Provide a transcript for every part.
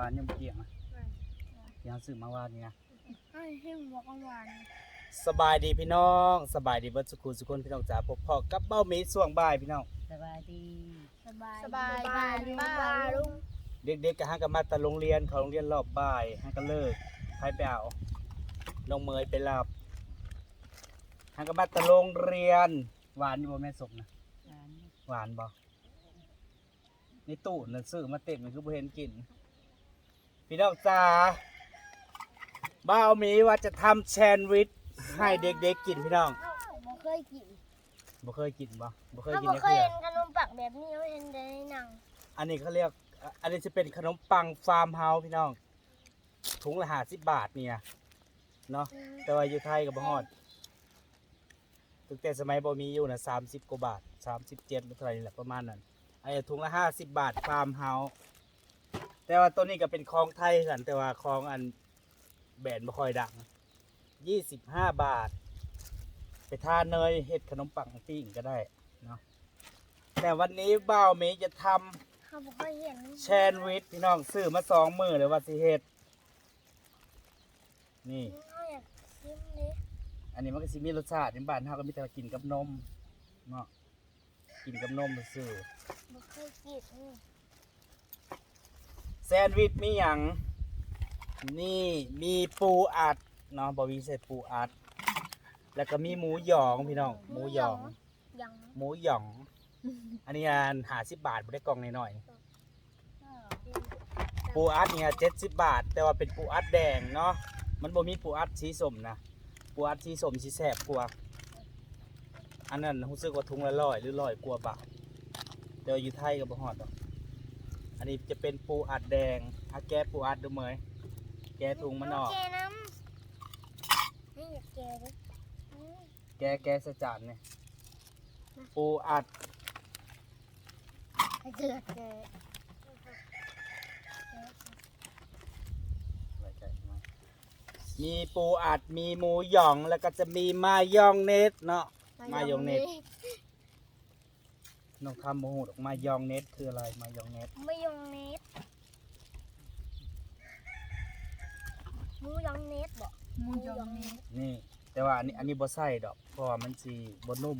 หวานยังบ่เกี่ยงอะที่เฮาซื้อมาวานนี่นะให้ให้บอกหวานสบายดีพี่น้องสบายดีเบิดสุขุสุคนพี่น้องจ๋าพบพ่อกับเบ้าหมีช่วงบ่ายพี่น้อง สบายดีสบายสบายบ้านบ้านลุงเด็กๆก็หากันมาแต่โรงเรียนเขาโรงเรียนรอบบ่ายหากันเลิกไปไปเอาน้องเมยไปรับหากันมาแต่โรงเรียน หวานอยู่บ่แม่สมนะหวานหวานบ่ในตู้นั่นซื้อมาเต็มมันคือบ่เห็นกิน พี่น้องจ๋าบ้าวหมีว่าจะทำแซนด์วิชให้เด็กๆกินพี่น้องบ่เคยกินบ่เคยกินบ่บ่เคยถ้ากินบ่จักเคยเทื่อเห็นขนมปังแบบนี้เราเห็นแต่ในหนังอันนี้เขาเรียกอะอันนี้จะเป็นขนมปังฟาร์มเฮาส์พี่น้องถุงละห้าสิบบาทเนี่ยเนาะแต่ว่าอยู่ไทยกับบ่ฮอดตั้งแต่สมัยบ่มีอยู่นะสามสิบกว่าบาทสามสิบเจ็ดเท่าไหร่นี่แหละประมาณนั้นไอ้ถุงละห้าสิบบาทฟาร์มเฮาส์ แต่ว่าตัวนี้ก็เป็นของไทยกันแต่ว่าของอันแบรนด์บ่ค่อยดังยี่สิบห้าบาท ไปทานเนยเฮ็ดขนมปังปิ้งก็ได้เนาะแต่วันนี้บ่าวเมย์จะทำเขาบ่เคยเห็นแชนด์วิชพี่น้องซื้อมาสองมือเลยว่าสิเฮ็ดนี่ เขาอยากชิมดิอันนี้มันก็สิมีรสชาติในบ้านเฮาก็มีแต่ว่ากินกับนมเนาะกินกับนมซื่อบ่เคยกินนี่ แซนด์วิชมีหยังนี่มีปูอัดเนาะบ่มีใส่ปูอัด แล้วก็มีหมูหยองพี่น้องหมูหยองยังหมูหยอง อันนี้อัน50บาทบ่ได้กล่องน้อยๆปูอัดเนี่ย70บาท แต่ว่าเป็นปูอัดแดงเนาะมันบ่มีปูอัดสีส้มนะปูอัดสีส้มสีแซ่บกว่าอันนั้นรู้สึกว่าถุงละร้อยหรือร้อยกว่าบาทแต่ว่าอยู่ไทยก็บ่ฮอดดอก อันนี้จะเป็นปูอัดแดงอาแกะปูอัดดูเหมยแกะถุงมันออก แกน้ำให้อยากแกดิอืมแกะแกะใส่จานเนี่ยปูอัดให้เกิดแกมีปูอัดมีหมูหยองแล้วก็จะมีมายองเนสเนาะ มายองเนส น้องทำโมโหดออกมายองเนสคืออะไรมายองเนสมายองเนสหมูยองเนสบ่หมูยองเนสนี่ แต่ว่าอันนี้อันนี้บ่ใส่ดอก เพราะว่ามันสีบ่นุ่ม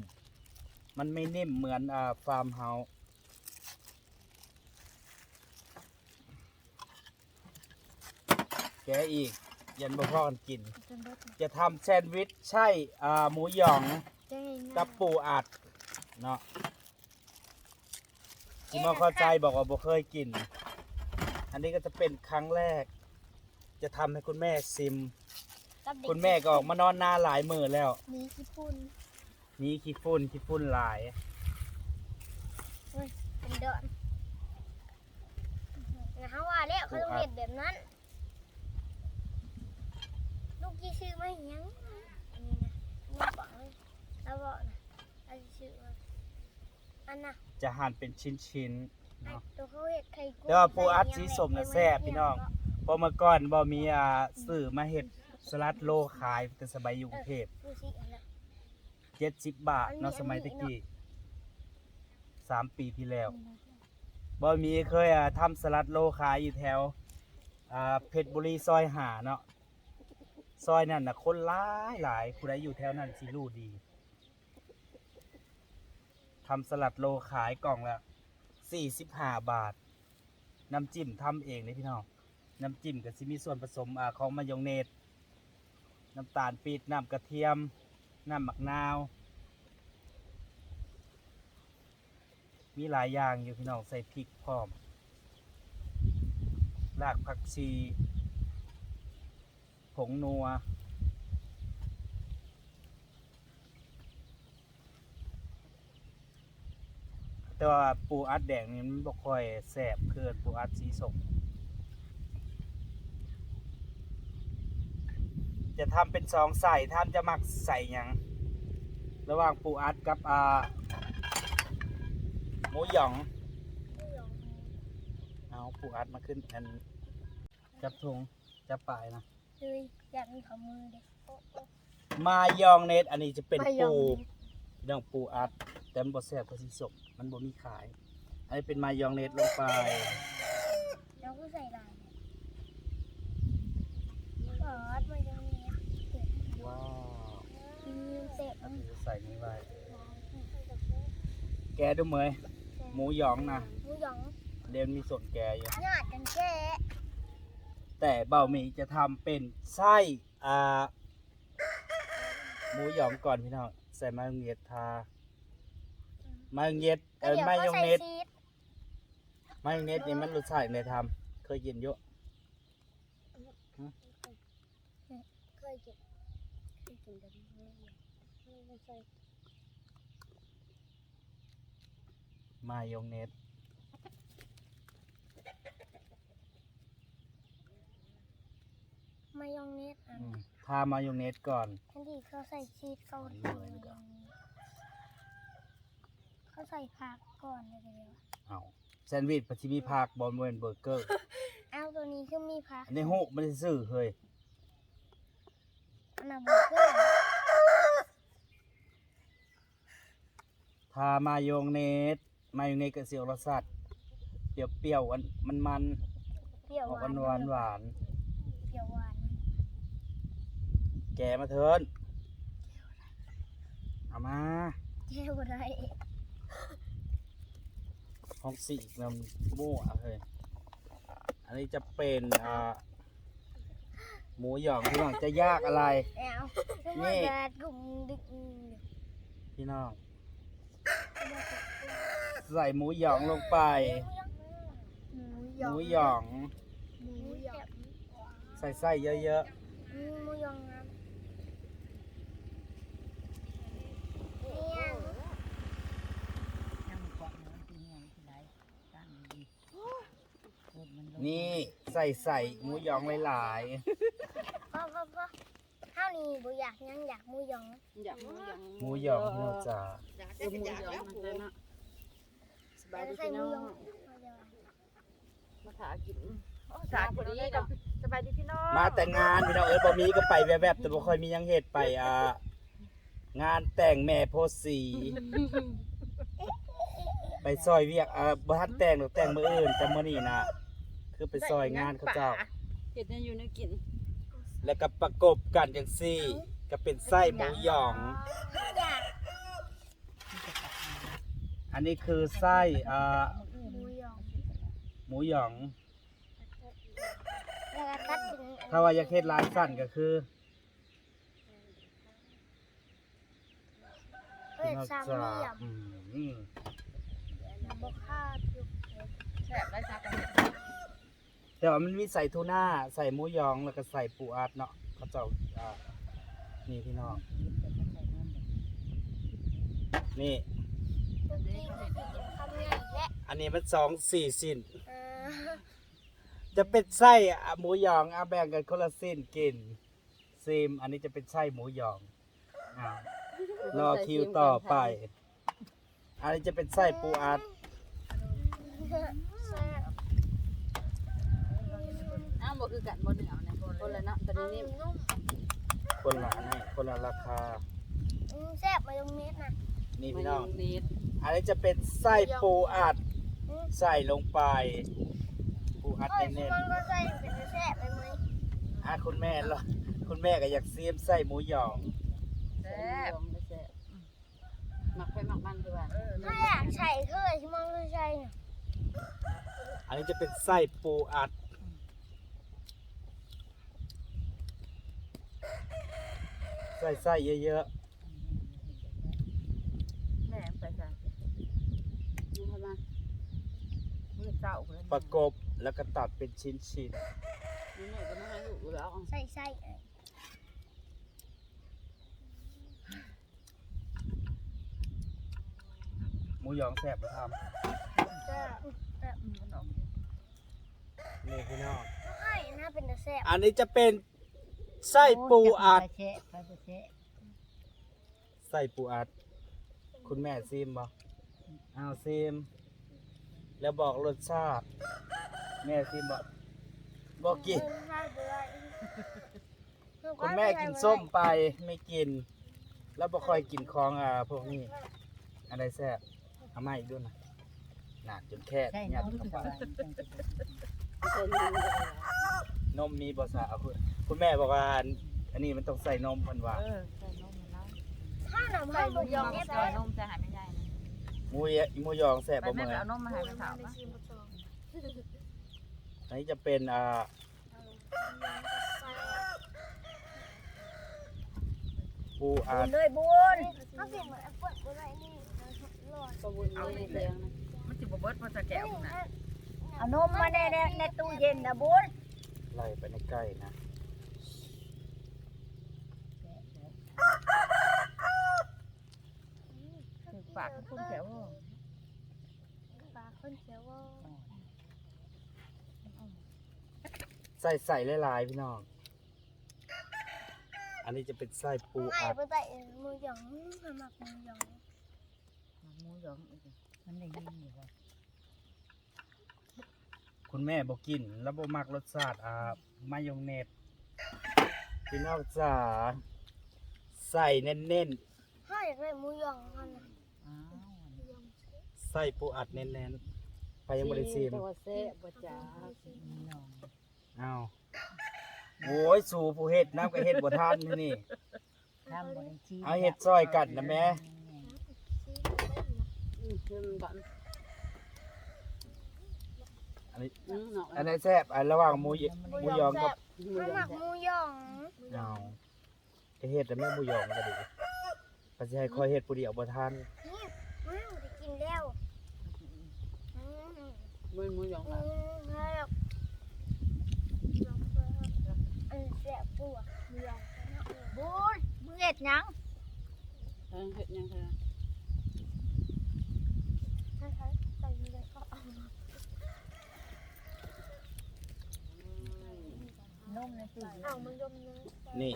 มันไม่นิ่มเหมือนอ่าฟาร์มเฮาส์แกะอีก ยันบ่พอกันกินจนเบิดจะทำแซนด์วิชใช่อ่าหมูหยองจะให้ง่ายกับปูอัดเนาะ ที่มาเข้าใจบอกว่าบ่เคยกิน อันนี้ก็จะเป็นครั้งแรก จะทำให้คุณแม่ซิม กับเด็คุณแม่ก็ออกมานอนนาหลายมือแล้ว มีขี้ปุ่นมีขี้ฝุ่นขี้ฝุ่นหลายเฮ้ยเป็นเดินนะฮะว่าแล้วเขาต้องเรียนแบบนั้น ลูกยี่ชื่อไม่ยังอันนี้นะลูกบอกเลยแล้วบอกนะอันนี้ชื่อว่าอันน่ะ จะหั่นเป็นชิ้นไอ้ๆเนาะตัวเขาเห็ดไข่กุ้งแต่ว่าปูอัดสีส้มน่ะแซ่บพี่น้องเพราะเมื่อก่อนบ่มีอ่าซื้อมาเฮ็ดสลัดโลขายแต่สมัยอยู่กรุงเทพดูสิอันน่ะเจ็ดสิบบาทเนาะอันนี้สมัยอันนี้ตะกี้สามปีที่แล้วบ่มีเคยอ่าทำสลัดโลขายอยู่แถวอ่าเพชรบุรีซอยหาเนาะซอยนั่นน่ะคนหลายหลายผู้ใดอยู่แถวนั้นสิรู้ดี ทำสลัดโลขายกล่องละสี่สิบห้าบาท น้ำจิ้มทำเองเลยพี่น้อง น้ำจิ้มก็สิมีส่วนผสมอของมายองเนส น้ำตาลปี๊บน้ำกระเทียม น้ำหมักนาว มีหลายอย่างอยู่พี่น้องใส่พริกพร้อม รากผักชี ผงนัว แต่ว่าปูอัดแดงนี่มันบ่ค่อยแซ่บคือปูอัดสีส้มจะทำเป็นสองใส่ท่านจะมักใส่หยังระหว่างปูอัดกับอ่าหมูหยอง เอาปูอัดมาขึ้นอันจับถุงจับปลายนะเลยอยากมีขอมือเด็กมายองเนสอันนี้จะเป็นมายอปูงเนสเรื่องปูอัด แต่มันบ่แซ่บกว่าสีส้มมันบ่มีขาย อันนี้เป็นมายองเนสลงไป แล้วก็ใส่ลายอสมายองเนสว้าวอืมเสร็จอันนี้จะใส่นี่ไว้ แกดูเหมยหมูหยองนะ หมูหยองเดี๋ยวมีส่วนแกอยู่ ญาติกันแก่แต่เบาหมี่จะทำเป็นไส้อ่าหมูหยองก่อนพี่น้องใส่มายองเนสทา มายองเนสเออมายองเนสชีสมายองเนสนี่มันรสชาติในทำเคยกินเยอะเคยกินเคยกินแต่ไม่ไม่ใช่มายองเนสมายองเนสอันอืมทามายองเนสก่อนทันทีเขาใส่ชีสเขาใส่มายองเนส เขาใส่ผักก่อนเลยเดียวเอาแซนด์วิชปัจจิมีผักบอลเวนเบอร์เกอร์เอาตัวนี้คือมีผักอันนี้หูไม่ได้ซื้อเฮ้ยอันนั้นเบอร์เกอร์ทามายองเนสมายองเนสกับเสียวรสชาติเปรี้ยวๆมันมันมันเปรี้ยวออกหวานหวานหวานเปรี้ยวหวานๆแกมาเถินเอามาเจ้าอะไร ห้องสี่นำมั่วเฮ้ยอันนี้จะเป็นอ่าหมูหยองพี่น้องจะยากอะไรแอลนี่นี่แดดกลุ่มดึกพี่น้อง ใส่หมูหยองลงไป หมูหมูหยอง หมูหยองใส่ไส้เยอะอืมหมูหยองนะเนี่ย ๆ นี่ใส่ใส่หมูหยองหลายพ่อพ่อพ่อข้าวนี้บุอยากยังอยากหมูหยองอยากหมูหยองๆหมูหยองพี่น้องจ๋าอยากได้หมูหยองมันเลยเนาะสบายดีใส่พี่หมูน้อหยองงมาถากินสาพอดีเนาะสบายดีพี่น้องมาแต่งานพี่น้องเอ้ยบ่มีก็ไปแวบๆแต่บ่ค่อยมีหยังเฮ็ดไปอ่างานแต่งแม่โพสี ไปซอยเวียกอ่าบ่ทันแต่งหรอกแต่งมื้ออื่นแต่มื้อนี้น่ะ คือไปซอยงานเขาเจ้า เห็ดเนี่ยอยู่ในกินแล้วก็ประกบกันจังซี่ ก็เป็นไส้หมูหยองอยากอันนี้คือไส้อ่าหมูหยองหมูหยองแล้วก็ตัดเป็นถ้าว่าอยากเฮ็ดร้านสั้นก็คือเอ้ยพี่น้องสามจ๋าเหลี่ยมอืมบกค่าจุกแซ่บได้ซักกัน แต่ว่ามันมีใส่ทูน่าใส่หมูหยองแล้วก็ใส่ปูอัดเนาะเขาเจ้าอ่านี่พี่น้องนี่ทุกที่ก็สิกินคำใหญ่และอันนี้มันสองสี่สิ้น เออจะเป็นไส้อะหมูหยองเอาแบ่งกันคนละสิ้นกินซิมอันนี้จะเป็นไส้หมูหยองอ่ารอคิวต่อไป อันนี้จะเป็นไส้ปูอัด แซ่บ อ้าว บ่คือกันบ่เหนียวนะคนละเนาะตอนเอานี้นุ่มคนละอันนี้คนละราคา อืมแซ่บมายองเนสนะนี่พี่พี่น้น้อองงนิดอันนี้จะเป็นไส้ปูอัดอืมใส่ลงไป ปูอัดเอ้ยแน่นมันก็ใส่เป็นแซ่บไปไหมๆอะคุณแม่เหรอคุณแม่ก็อยากซีมไส้หมูหยองแซ่บแซ่บหมักไปหมักมันดีกว่าถ้าอยากใส่เคยชิมองก็ใส่เนี่ยอันนี้จะเป็นไส้ปูอัด ใส่ไส้เยอะแม่ไปซะดูเข้ามามื้อเช้าเลยๆประกบแล้วก็ตัดเป็นชิ้นนี่เนี่ยก็มาให้ลูกแล้ว ใส่ไส้เอ้ยๆหมูหยองแซ่บมาทแซ่บแซ่บำนี่พี่น้อง ไอ้น่าเป็นแต่แซ่บ อันนี้จะเป็น ไส้ปูอัดไส้ปูอัด คุณแม่ซิมบ่เอาซิม แล้วบอกรสชาติ แม่ซิมบอกบอกกิน คุณแม่กินส้มไปไม่กิน แล้วบ่ค่อยกินของอ่าพวกนี้อะไรแซ่บเอามาอีกด้วยนะหนาจนแค่ยัดเข้าไป นนมมีบ่สาวคุณคุณแม่บอกว่าอันอันนี้มันต้องใส่นมเพิ่นว่าเออใส่นมมันแล้วถ้าหนูไม่ใส่บุนยอมงเนี่ยใส่นมจะหายไม่ได้นะหมูยะหมูยองแซ่บไปบ่แม่มื้อไปเอานมมาให้ไปถามไปว่าชิมประจองอันนี้จะเป็นอ่าปูอัดเลยบุญเขาเสียงเหมือนแอปเปิ้ลอะไรนี่รอดก็บุญเอาเลี้ยงนะมันสิบ่เบิดมันจะแก้วน่ะเอานมมาในในตู้เย็นนะบุญ ไล่ไปในใกล้นะถึงปากคุณแก้วปากคนเขียวว่าใส่ใส่หลายๆพี่น้อง อันนี้จะเป็นไส้ปูไอ้อัดปใส่มือหยองสมัครมือหยอง หมูหยองมันได้ยินอยู่ว่า คุณแม่บอกกิน แล้วบ่มักรสชาติอ่ามายองเนสพี่น้องจ๋าใส่เน้นถ้าอยากได้มือหยองมันนะอ้าวๆ ใส่ปูอัดเน้นๆไปยังบริซีม ตัวเซ่บ่จ้าน้องอ้าวโอ้ย สู่ผู้เฮ็ดน้ำก็เฮ็ดบ่ทันนี่นี่ ทำบ่ได้ชี้เอาเฮ็ดซอยกันนะแม่ อืมคือมันบ่ อันนี้อืมเนาะอันไหนแซ่บอันระหว่างหมูยหมูยองกับมันหมักมือหยองเอาก็เฮ็ดแต่แม่หมูยองก็ดีก็สิให้คอยเฮ็ดผู้เดียวบ่ทันนี่อืมได้กินแล้วอืมมันหมูหยองอืล่ะมแล้วอันเสียปูอะมือหยองบุญมือเอ็ดยังเออเฮ็ดยังเธอ ใช่ใช่ใส่มือเลยก็เอา น มในตู้เอามือยมเลยนี่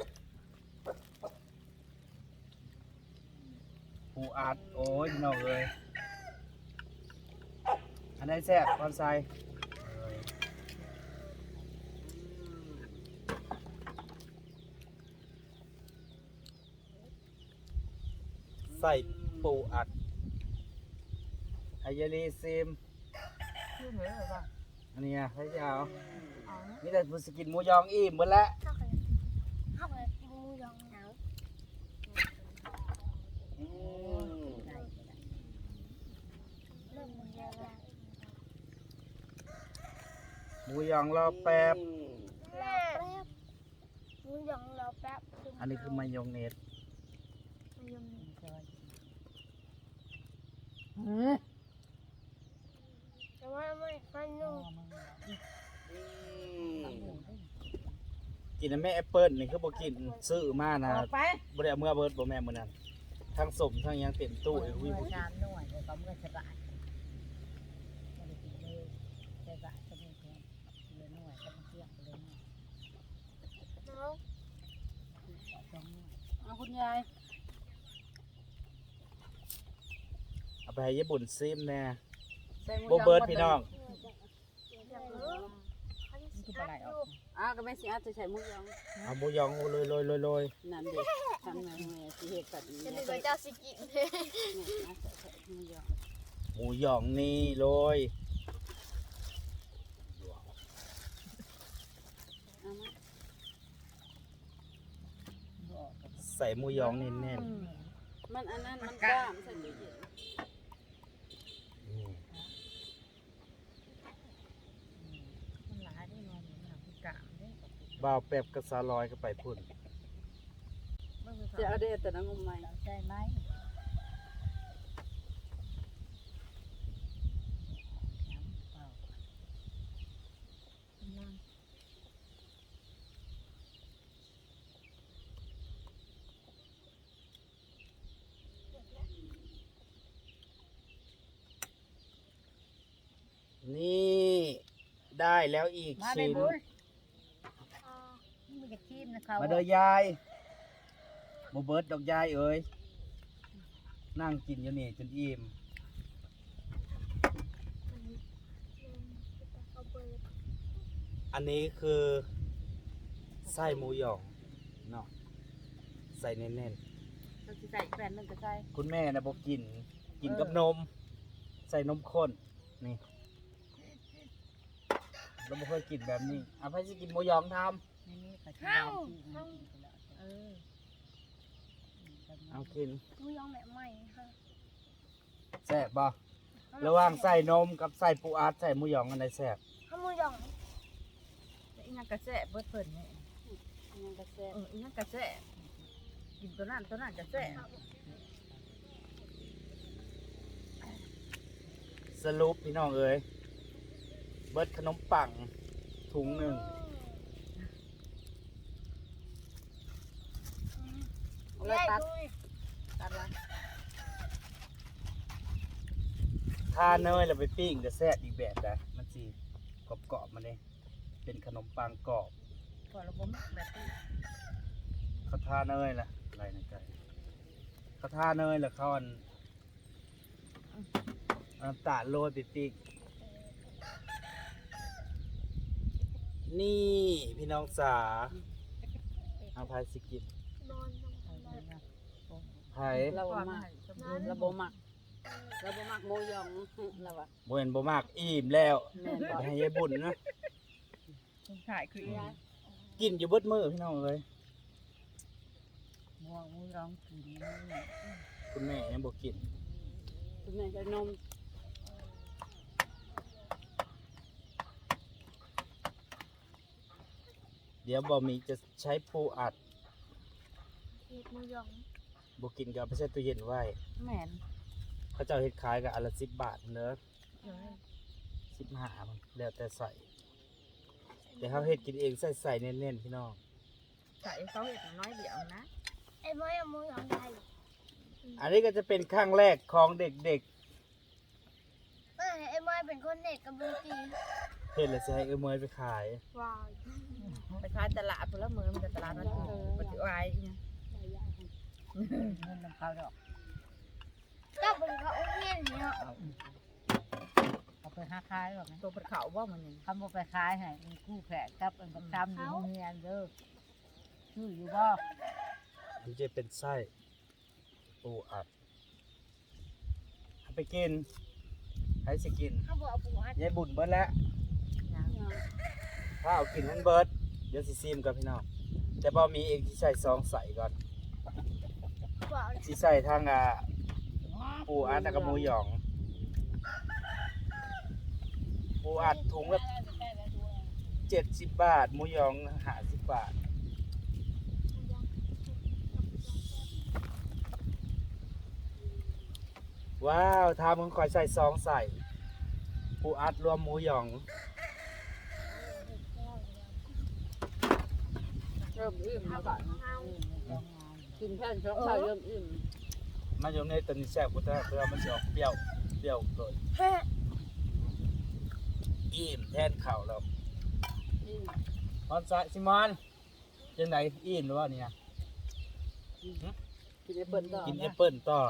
ปูอัดโอ้ยพี่น้องเอ้ยอันไหนแซ่บความใส่เอ้ยใส่ปูอัดไฮยาลีซิมคือเหมือนแบบว่าอันนี้อะให้จะเอาเอานะนี่แต่ผู้สกินหมูยองอิ่มหมดแล้วเข้ากันเข้ากันกินมือยองหนาวอืมเริ่มมือยองแล้วหมูยองรอแป๊บแป๊บมือยองรอแป๊บอันนี้คือมายองเนสมือยองเออแต่ว่าไม่มันนุ่ม กินอันแม่แอปเปิ้ลนี่คือบ่กินซื้อมานะออกไปบ่ได้เอามื่อเบิดบ่แม่มื้อนั้นทั้งสมทั้งหยังเต็มตู้ไอ้วิวงานหน่วยก็เมื่อสบายไม่ได้กินเลยสบายก็ไม่แพงเลยหน่วยก็มาเที่ยงเลยหนาวสองหน่วยเอาคุณยายเอาไปให้ญี่ปุ่นซิมแน่ใส่หมูบ่เบิดพี่น้องอยากรู้เขาจะมันสิคือปลาไหลอัดออยู่อก อ้าวก็ไม่สิอาจจะใช้หมูยองเอาหมูยองโรยโรยโรยโรยนั่นเด็กทำไงแม่สิเฮ็ดแบบนี้จะเนี่ยนึกว่าเจ้าสิกินเนี่ยนะใส่หมูยองหมูยองนี่โรยเอามาบ่ออกกับใส่หมูยองเน้นมันอันนั้นมันกล้ามใส่ตู้เย็นๆนี่ มันหลายได้นอนมันหนักกล้ามได้ บ่าวแป๊บกับสาลอยก็ไปพุ่นจะเอาได้แต่น้ำงมใหม่ใช่ไหมนี่ ได้แล้วอีกมาไปชิ้นบุญ มันจะคีบนะเขามาเด้อยายบ่เบิดดอกยายเอ้ยนั่งกินอยู่นี่จนอิ่มเอาเบอร์อันนี้คือไส้หมูหยองเนาะใส่แน่นเราจะใส่แผ่นหนึ่งก็ใส่ๆคุณแม่นะบอกกิน กินกับนม ใส่นมข้นนี่เราไม่เคยกินแบบนี้เอาไปสิกินหมูหยองทนี่ นี่ก็ชอบที่มันกินไปแล้วเออำเอากินหมูยองแบบใหม่ค่ะแซ่บบ่ระหว่างใส่นมกับใส่ปูอัดใส่หมูหยองอันไหนแซ่บข้าวหมูยองอีนั่นกระแสเบิดเพิ่นนี่มันก็แซ่บเอออีนั่นกระแสกินตัวนั้นตัวนั้นกระแสสรุปพี่น้องเอ้ยเบิดขนมปังถุงหนึ่ง เอาเลยตัดตัดละทาเนยแล้วไปปิ้งจะแซ่บอีกแบบนะมันสิกรอบๆมาเลยเป็นขนมปังกรอบพอเราบ่มักแบบนี้เขาทาเนยล่ะอะไรนะไก่เขาทาเนยแล้วเขาอันเอาน้ำตาลโรยไปปิ้งนี่พี่น้องสาเอาพายสิกินนอนลง เอา ไป เลยนะ ไผ่เราก่อนมามาให้สมบูรณ์เราบ่มักเราบ่มักหมูยองเราอะบ่เห็นบ่มากอิ่มแล้วแม่นบ่ไปให้ยายบุญนะถ่ายคืออีนั่นกินอยู่เบิดมือพี่น้องเอ้ยหมูหมูยองกินนี่คุณแม่ยังบ่กินคุณแม่จะนมเดี๋ยวบ่มีจะใช้ปูอัด เห็ดหมูยอง บ่กินก็เอาไปใส่ตู้เย็นไว้ แม่นเขาเจ้าเฮ็ดขายกับอันละ10บาทเด้อเดี๋ยวให้15มันแล้วแต่ใส่ แต่เขาเฮ็ดกินเองใส่ใส่เน้นๆพี่น้องใส่เขาเห็ดน้อยเดียวนะไอ้ไม้เอาหมูยองไทยอันนี้ก็จะเป็นครั้งแรกของเด็กเออไอ้ไม้เป็นคนเด็กกับบูตีๆเฮ็ดแล้วสิให้เอื้อเมยไปขายว้าวไปขายตลาดพุ่นละมื้อมันจะตลาดนัดปฏิวายอีหยัง เงินน้ำข้าวดอกเจ้าเป็นเขาเงี้ยนเนาะเอาไปหาขายหรอกนะตัวเพิ่นเขาว่ามันหยังคำว่าไปขายให้มีคู่แขกกับอันประจำอยู่โรงเรียนเด้อชื่ออยู่บ่อันนี้จะเป็นไส้ปูอัดเอาไปกินให้สิกินเขาบอกเอาปูอัดยายบุญเบิดแล้วหยังถ้าเอากินทั้งเบิดเดี๋ยวสิซิมกับพี่น้องแต่บ่มีเองที่ใส่ซองใส่ก่อนบอก สิใส่ทางอ่าปูอัดแล้วก็หมูหยองปูอัดถุงละเจ็ดสิบบาทหมูหยองห้าสิบบาทว้าวทามึงคอยใส่ซองใส่ปูอัดรวมหมูหยองเริ่มอิ่มแล้วก่อน กินแผ่นสองข้าวเริ่มอิ่มมันอยู่ในตัวนี้แซ่บกูแต่เพื่อมันจะออกเปรี้ยวเปรี้ยวโดยเฮ้อิ่มแทนข้าวแล้วอิ่มมอนซายซิมอนจังไหนอิ่มหรือว่าเนี่ยกินแอปเปิ้ลต่อกินแอนะปเปิ้ลต่อ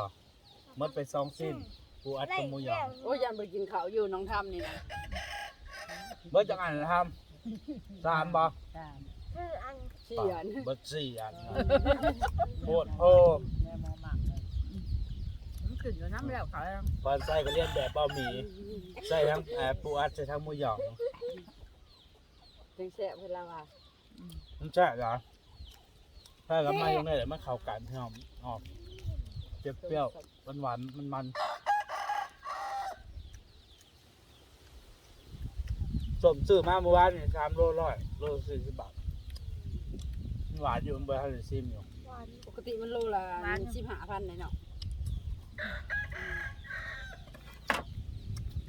หมดไปสองสิ้นปูอัดกับหมูหยองโอ้ยยันไปกินข้าวอยู่น้องทำนี่นะเบิดจังอันนะครับสามบ่สามคืออันเสียนเบิดสี่อันโคตรโพแม่มองมากเลยมันขึ้นอยู่น้ำแล้วเขาแล้วตอนใส่ก็เรียนแบบเป้าหมีใส่ทั้งเอ่อปูอัดใส่ทั้งหมูหยองจังแสบเวลาว่ามันใช่เหรอถ้ากับมาอย่างนี้เดี๋ยวมันเข้ากันพี่น้องออกเปรี้ยวๆหวานๆมันๆสมซื้อมาเมื่อวานนี่สามโลร้อยโลสี่สิบบาทมัน หวานอยู่มันเบอร์ฮันซิมอยู่หวานปกติมันโลละสิบห้าพันเลยเนาะ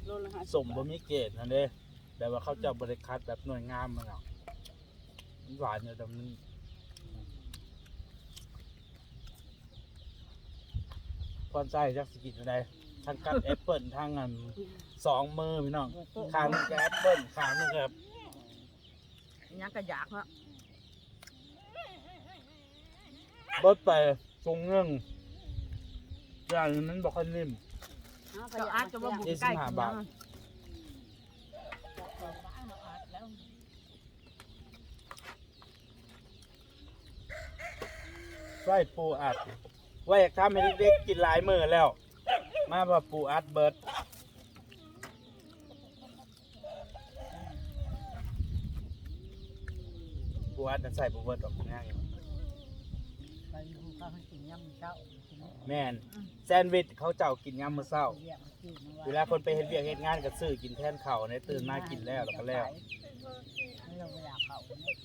โลละห้าสมบ่มีเกรดนั่นเด้แต่ว่าเขาเจะบริคัดแบบหน่วยงามมันเนาะมันหวานอยู่แต่มันพอนใจจักสกินอะไรทั้งกัดแอปเปิลทั้งอันสองมือพี่น้องข้างหนึงก็แอปเปิลข้างหนึงก็อีหยังก็อยากเนาะเบิดไปทรงเงื่องอย่างนั้นบอกค่อยนิ่มเจ้าอาจจะว่าบุกใกล้กินหยังไส้ปูอัด ว่าอยากทำให้เด็กๆกินหลายมือแล้ว มาว่าปูอัดเบิดอัดน่ะใส่บ่เบิดดอกง่ายไปดูเขาให้กินยำเช้ากินแม่นแซนด์วิชเขาเจ้ากินยามมื้อเช้า เรียกชื่อมาว่าเวลาคนไปเฮ็ดเวียกเฮ็ดงานก็ซื้อกินแทนข้าวเนี่ยตื่นมากินแล้วแล้วก็แล้ว ไม่เราเวลาเขาเนี่ย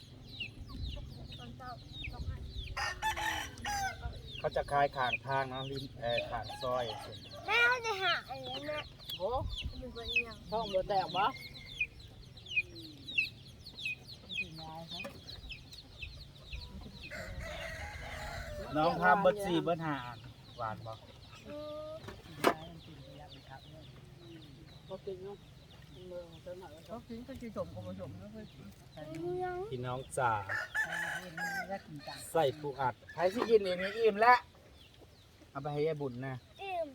ตอนเช้าต้องให้เขาจะคายข้างทางเนาะริมเอ่อข้างซอย แม่เขาจะหาอะไรแม่โอ้อยู่บนยังท้องบ่แตกบ่ กินได้ครับ น้องทำเบิด4เบิดห้าอันหวานบ่อืมกินได้กินไปแล้วครับเนี่ยบ่กินเนาะเมืองเท่านั้นก็กินก็สิสมก็บ่สมแล้วก็แต่อยู่ยังพี่น้องจ๋าใส่เห็นแล้วกินจังใส่ปูอัดใครสิกินอีกนี่อิ่มแล้วเอาไปให้ยายบุญนะอิ่ม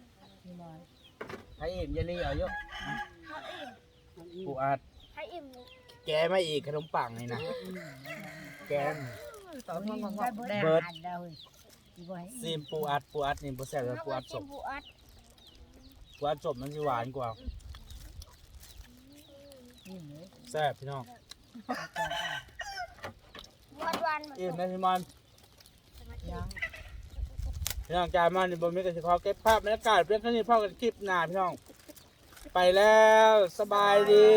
ที่นอนให้อิ่มอยาลีเอาเยอะเขาอิ่มปูอัดให้อิ่มแกมาอีกขนมปังนี่นะอืมแกงตอนมัมันนก็ก็แดแดงงเบิด แล้วที่บ่ให้ซีมปูอัดปูอัดนี่บ่แซ่บแล้วปูอัดสกิมนบุอัดปูอัดสมมันสิหวานกว่านี่เลยแซ่บพี่น้องวันวันอิ่มนะพี่มอนยังพี่น้องจ่ายมานี่บ่มีก็สิขอเก็บภาพบรรยากาศเพียงแค่นี้พ่อกันคลิปหน้าพี่น้อง ไปแล้วสบายดี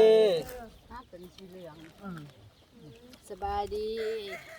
ถ้าเป็นสีเหลือง อืม สบายดีส